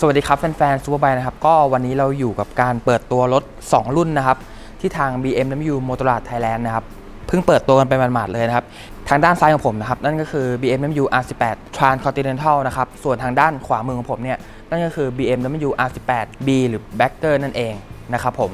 สวัสดีครับแฟนๆซูเปอร์ไบนะครับก็วันนี้เราอยู่กับการเปิดตัวรถ 2 รุ่นนะครับ ที่ทาง BMW m o t o r a d Thailand นะครับเพิ่งเปิดตัวกันไปหมาดๆเลยนะครับ ทางด้านซ้ายของผมนะครับ นั่นก็คือ BMW R18 Transcontinental นะครับ ส่วนทางด้านขวามือของผมเนี่ยนั่นก็คือ BMW R18 B หรือ b a c k e r นั่นเองนะครับผม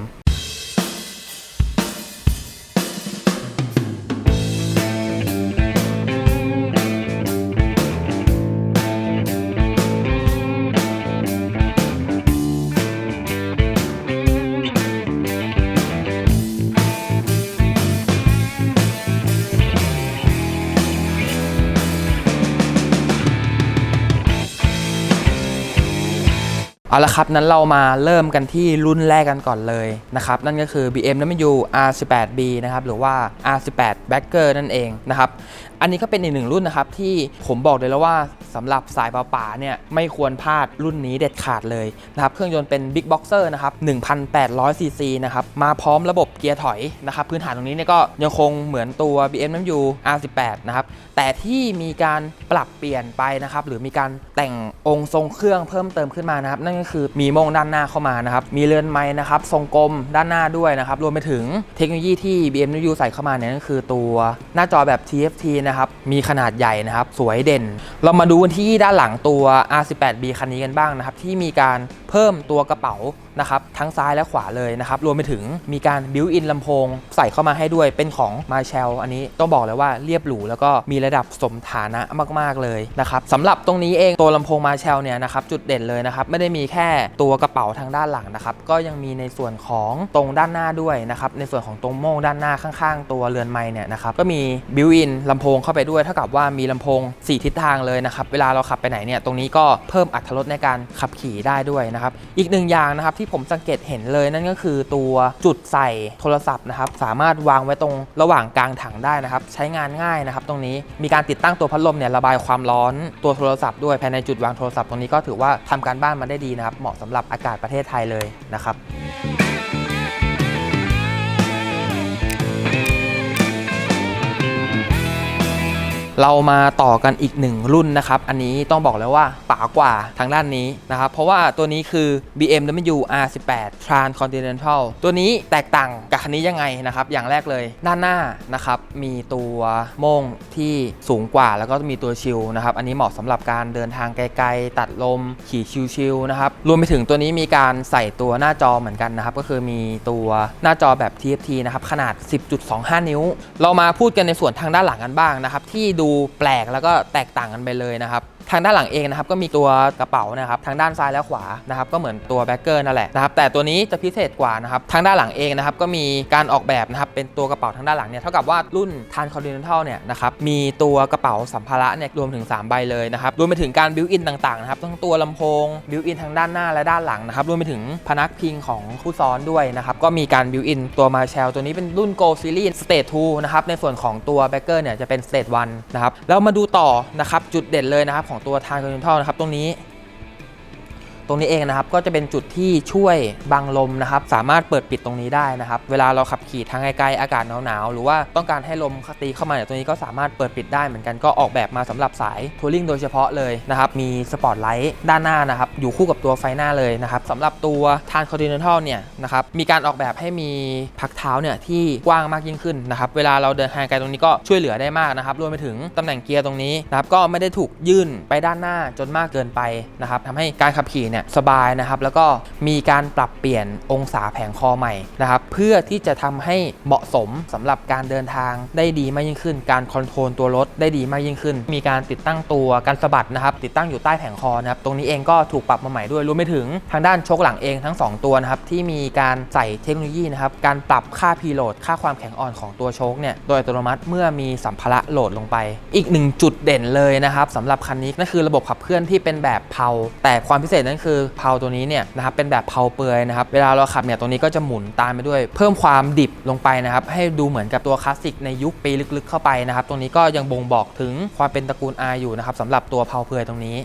เอาละครับ นั้นเรามาเริ่มกันที่รุ่นแรกกันก่อนเลยนะครับ นั่นก็คือ BMW R18B นะครับ หรือว่า R18 Bagger นั่นเองนะครับ อันนี้ก็เป็นอีกหนึ่งรุ่นนะครับที่ผมบอกเลยแล้วว่าสำหรับสายป่าๆเนี่ยไม่ควรพลาดรุ่นนี้เด็ดขาดเลยนะครับเครื่องยนต์เป็น Big Boxer นะครับ1,800 cc นะครับมาพร้อมระบบเกียร์ถอยนะครับพื้นฐานตรงนี้เนี่ยก็ยังคงเหมือนตัว BMW R18 นะครับแต่ที่มีการปรับเปลี่ยนไปนะครับหรือมีการแต่งองค์ทรงเครื่องเพิ่มเติมขึ้นมานะครับนั่นก็คือมีมงด้านหน้าเข้ามานะครับมีเรือนไม้นะครับทรงกลมด้านหน้าด้วยนะครับรวมไปถึงเทคโนโลยีที่ BMW ใส่เข้ามาเนี่ยนั่นคือตัวหน้าจอแบบ TFT นะครับ มีขนาดใหญ่นะครับ สวยเด่น เรามาดูกันที่ด้านหลังตัว R18B คันนี้กันบ้างนะครับ ที่มีการเพิ่มตัวกระเป๋านะครับ ทั้งซ้ายและขวาเลยนะครับ รวมไปถึงมีการบิวอินลำโพง ใส่เข้ามาให้ด้วยเป็นของ Marshall อันนี้ต้องบอกเลยว่าเรียบหรูแล้วก็มีระดับสมฐานะมาก ๆ เลยนะครับสำหรับตรงนี้เองตัวลำโพง Marshall เนี่ยนะครับจุดเด่นเลยนะครับไม่ได้มีแค่ตัวกระเป๋าทางด้านหลังนะครับก็ยังมีในส่วนของตรงด้านหน้าด้วยนะครับในส่วนของตรงโม่งด้านหน้าข้าง ๆ ตัวเรือนไม้เนี่ยนะครับก็มีบิวอินลำโพงงเข้าไปด้วยเท่ากับว่ามีลำโพง 4 ทิศทางเลยนะครับ เวลาเราขับไปไหนเนี่ยตรงนี้ก็เพิ่มอัตรถรสในการขับขี่ได้ด้วยนะครับ อีกหนึ่งอย่างนะครับที่ผมสังเกตเห็นเลยนั่นก็คือตัวจุดใส่โทรศัพท์นะครับสามารถวางไว้ตรงระหว่างกลางถังได้นะครับ ใช้งานง่ายนะครับ ตรงนี้มีการติดตั้งตัวพัดลมเนี่ยระบายความร้อนตัวโทรศัพท์ด้วยภายในจุดวางโทรศัพท์ตรงนี้ก็ถือว่าทำการบ้านมาได้ดีนะครับ เหมาะสำหรับอากาศประเทศไทยเลยนะครับ เรามาต่อกันอีกหนึ่งรุ่นนะครับ อันนี้ต้องบอกเลยว่าป๋ากว่าทางด้านนี้นะครับ เพราะว่าตัวนี้คือ BMW R18 Transcontinental ตัวนี้แตกต่างกับคันนี้ยังไงนะครับ อย่างแรกเลยด้านหน้านะครับ มีตัวโม่งที่สูงกว่าแล้วก็มีตัวชิลนะครับ อันนี้เหมาะสำหรับการเดินทางไกลๆ ตัดลมขี่ชิลๆนะครับ รวมไปถึงตัวนี้มีการใส่ตัวหน้าจอเหมือนกันนะครับ ก็คือมีตัวหน้าจอแบบ TFT นะครับ ขนาด 10.25 นิ้ว เรามาพูดกันในส่วนทางด้านหลังกันบ้างนะครับ ที่ดูแปลกแล้วก็แตกต่างกันไปเลยนะครับทางด้านหลังเองนะครับก็มีตัวกระเป๋านะครับทางด้านซ้ายและขวานะครับก็เหมือนตัวแบ็กเกอร์นั่นแหละนะครับแต่ตัวนี้จะพิเศษกว่านะครับทางด้านหลังเองนะครับก็มีการออกแบบนะครับเป็นตัวกระเป๋าทางด้านหลังเนี่ยเท่ากับว่ารุ่นทานคอนดิเนนทัลเนี่ยนะครับมีตัวกระเป๋าสัมภาระเนี่ยรวมถึง 3 ใบเลยนะครับรวมไปถึงการบิวอินต่างๆนะครับทั้งตัวลำโพงบิวอินทางด้านหน้าและด้านหลังนะครับรวมไปถึงพนักพิงของผู้ซ้อนด้วยนะครับก็มีการบิวอินตัวมาแชลตัวนี้เป็นรุ่น Go Series Stage 2นะครับในส่วนของตัวแบ็กเกอร์เนี่ยจะเป็น Stage 1นะครับเรามาดูต่อนะครับจุดเด่นเลยนะครับของตัวทานคอนดิเนนทัลนะครับตรงนี้ ตรงนี้เองนะครับก็จะเป็นจุดที่ช่วยบังลมนะครับสามารถเปิดปิดตรงนี้ได้นะครับเวลาเราขับขี่ทางไกลๆอากาศหนาวๆหรือว่าต้องการให้ลมตีเข้ามาเนี่ยตรงนี้ก็สามารถเปิดปิดได้เหมือนกันก็ออกแบบมาสำหรับสายทัวริงโดยเฉพาะเลยนะครับมีสปอตไลท์ด้านหน้านะครับอยู่คู่กับตัวไฟหน้าเลยนะครับสำหรับตัวทานคอนติเนนทัลเนี่ยนะครับมีการออกแบบให้มีพักเท้าเนี่ยที่กว้างมากยิ่งขึ้นนะครับเวลาเราเดินทางไกลตรงนี้ก็ช่วยเหลือได้มากนะครับรวมไปถึงตำแหน่งเกียร์ตรงนี้นะครับก็ไม่ได้ถูกยื่นไปด้านหน้าจนมากเกินไปนะครับทำให้การขับขี่เนี่ยสบายนะครับ แล้วก็มีการปรับเปลี่ยนองศาแผงคอใหม่นะครับ เพื่อที่จะทำให้เหมาะสมสำหรับการเดินทางได้ดีมากยิ่งขึ้น การคอนโทรลตัวรถได้ดีมากยิ่งขึ้น มีการติดตั้งตัวการสะบัดนะครับ ติดตั้งอยู่ใต้แผงคอนะครับ ตรงนี้เองก็ถูกปรับมาใหม่ด้วยรวมไปถึงทางด้านโชคหลังเองทั้ง 2 ตัวนะครับ ที่มีการใส่เทคโนโลยีนะครับ การปรับค่าพีโหลด ค่าความแข็งอ่อนของตัวโชคเนี่ย โดยอัตโนมัติเมื่อมีสัมภาระโหลดลงไป อีกหนึ่งจุดเด่นเลยนะครับสำหรับคันนี้นั่นคือระบบขับเคลื่อนที่เป็นแบบเพาแต่ความพิเศษนั่นคือเพาตัวนี้เนี่ยนะครับเป็นแบบเพาเปลือยนะครับเวลาเราขับเนี่ยตรงนี้ก็จะหมุนตามไปด้วย เพิ่มความดิบลงไปนะครับให้ดูเหมือนกับตัวคลาสสิกในยุคปีลึกๆ เข้าไปนะครับตรงนี้ก็ยังบ่งบอกถึงความเป็นตระกูล R อยู่นะครับสำหรับตัวเพาเปลือยตรงนี้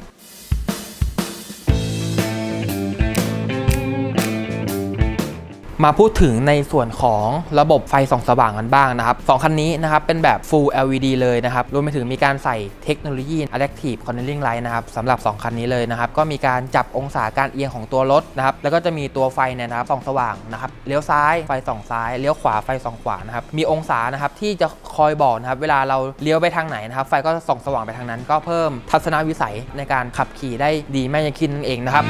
มาพูดถึงในส่วนของระบบไฟส่องสว่างกันบ้างนะครับสองคันนี้นะครับเป็นแบบ full LED เลยนะครับรวมไปถึงมีการใส่เทคโนโลยี Adaptive Cornering Light นะครับสำหรับ 2 คันนี้เลยนะครับก็มีการจับองศาการเอียงของตัวรถนะครับแล้วก็จะมีตัวไฟเนี่ยนะครับส่องสว่างนะครับเลี้ยวซ้ายไฟส่องซ้ายเลี้ยวขวาไฟส่องขวานะครับมีองศานะครับที่จะคอยบอกนะครับเวลาเราเลี้ยวไปทางไหนนะครับไฟก็ส่องสว่างไปทางนั้น ก็เพิ่มทัศนวิสัยในการขับขี่ได้ดีแม่ยังคิดนั่นเองนะครับ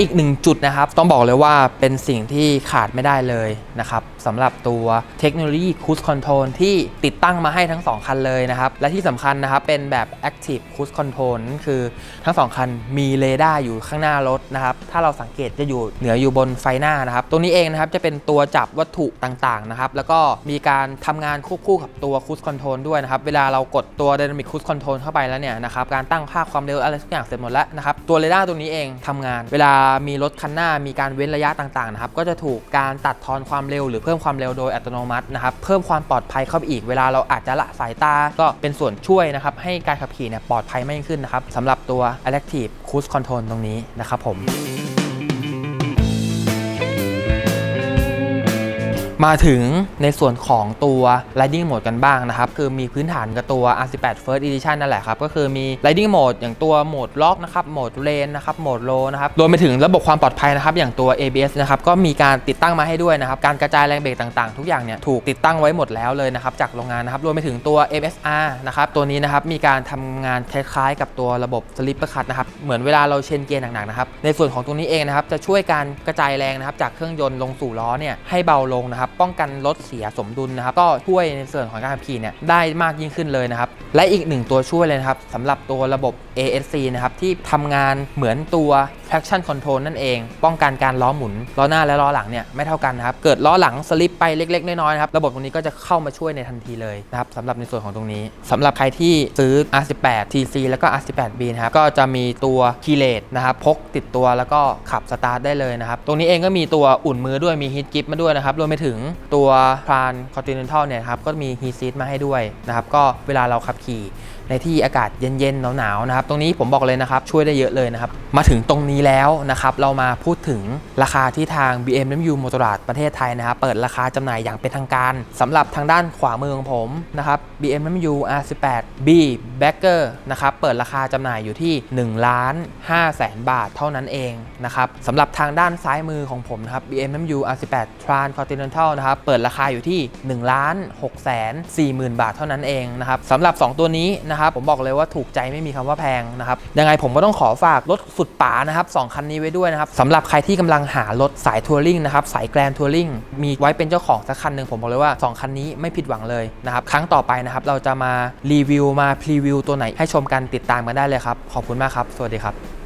อีกหนึ่งจุดนะครับ ต้องบอกเลยว่าเป็นสิ่งที่ขาดไม่ได้เลยนะครับสำหรับตัวเทคโนโลยี Cruise Control ที่ติดตั้งมาให้ทั้ง 2 คันเลยนะครับ และที่สำคัญนะครับ เป็นแบบ Active Cruise Control คือทั้ง 2 คันมีเรดาร์อยู่ข้างหน้ารถนะครับ ถ้าเราสังเกตจะอยู่เหนืออยู่บนไฟหน้านะครับตรงนี้เองนะครับจะเป็นตัวจับวัตถุต่างๆนะครับ แล้วก็มีการทำงานควบคู่กับตัว Cruise Control ด้วยนะครับ เวลาเรากดตัว Dynamic Cruise Control เข้าไปแล้วเนี่ยนะครับ การตั้งค่าความเร็วอะไรทุกอย่างเสร็จหมดแล้วนะครับ ตัวเรดาร์ตัวนี้เองทำงาน เวลามีรถคันหน้ามีการเว้นระยะต่างๆนะครับก็จะถูกการตัดทอนความเร็วหรือเพิ่มความเร็วโดยอัตโนมัตินะครับเพิ่มความปลอดภัยเข้าไปอีกเวลาเราอาจจะละสายตาก็เป็นส่วนช่วยนะครับให้การขับขี่เนี่ยปลอดภัยมากยิ่งขึ้นนะครับสำหรับตัว Adaptive Cruise Control ตรงนี้นะครับผม มาถึงในส่วนของตัว Riding Mode กันบ้างนะครับ คือมีพื้นฐานกับตัว R18 First Edition นั่นแหละครับ ก็คือมี Riding Mode อย่างตัวโหมดล็อกนะครับ โหมดเลนนะครับ โหมดโลนะครับ รวมไปถึงระบบความปลอดภัยนะครับ อย่างตัว ABS นะครับ ก็มีการติดตั้งมาให้ด้วยนะครับ การกระจายแรงเบรกต่างๆ ทุกอย่างเนี่ยถูกติดตั้งไว้หมดแล้วเลยนะครับ จากโรงงานนะครับ รวมไปถึงตัว MSR นะครับ ตัวนี้นะครับ มีการทำงานคล้ายๆ กับตัวระบบ Slipper Cut นะครับ เหมือนเวลาเราเชนเกียร์หนักๆนะครับ ในส่วนของตรงนี้เองนะครับ จะช่วยการกระจายแรงนะครับจากเครื่องยนต์ลงสู่ล้อเนี่ยให้เบาลงนะครับป้องกันรถเสียสมดุลนะครับก็ช่วยในส่วนของการขับขี่เนี่ยได้มากยิ่งขึ้นเลยนะครับและอีกหนึ่งตัวช่วยเลยนะครับสำหรับตัวระบบ ASC นะครับที่ทำงานเหมือนตัว traction control นั่นเอง ป้องกันการล้อหมุน ล้อหน้าและล้อหลังเนี่ยไม่เท่ากันนะครับ เกิดล้อหลังสลิปไปเล็ก ๆ น้อยๆนะครับ ระบบตรงนี้ก็จะเข้ามาช่วยในทันทีเลยนะครับสำหรับในส่วนของตรงนี้สำหรับใครที่ซื้อ R18 TC แล้วก็ R18B นะครับ ก็จะมีตัว keyless นะครับ พกติดตัวแล้วก็ขับสตาร์ทได้เลยนะครับ ตรงนี้เองก็มีตัวอุ่นมือด้วย มี heat grip มาด้วยนะครับ รวมไปถึงตัว Tran Continental เนี่ยครับ ก็มี heat seat มาให้ด้วยนะครับ ก็เวลาเราขับขี่ ในที่อากาศเย็นๆหนาวๆนะครับตรงนี้ผมบอกเลยนะครับช่วยได้เยอะเลยนะครับมาถึงตรงนี้แล้วนะครับเรามาพูดถึงราคาที่ทาง BMW m o t o r a d ประเทศไทยนะครับเปิดราคาจำหน่ายอย่างเป็นทางการสำหรับทางด้านขวามือของผมนะครับ BMW R18B Backer นะครับเปิดราคาจำหน่ายอยู่ที่1ล้าน5แสนบาทเท่านั้นเองนะครับสำหรับทางด้านซ้ายมือของผมนะครับ BMW R18 Tran Continental นะครับเปิดราคาอยู่ที่1ล้าน6แสน4หมื่นบาทเท่านั้นเองนะครับสำหรับ 2 ตัวนี้นะครับ ผมบอกเลยว่าถูกใจไม่มีคำว่าแพงนะครับ ยังไงผมก็ต้องขอฝากรถสุดป๋านะครับสองคันนี้ไว้ด้วยนะครับสำหรับใครที่กำลังหารถสายทัวริงนะครับ สายแกรนทัวริงมีไว้เป็นเจ้าของสักคันหนึ่งผมบอกเลยว่า 2 คันนี้ไม่ผิดหวังเลยนะครับ ครั้งต่อไปนะครับ เราจะมารีวิวมาพรีวิวตัวไหนให้ชมกันติดตามกันได้เลยครับ ขอบคุณมากครับ สวัสดีครับ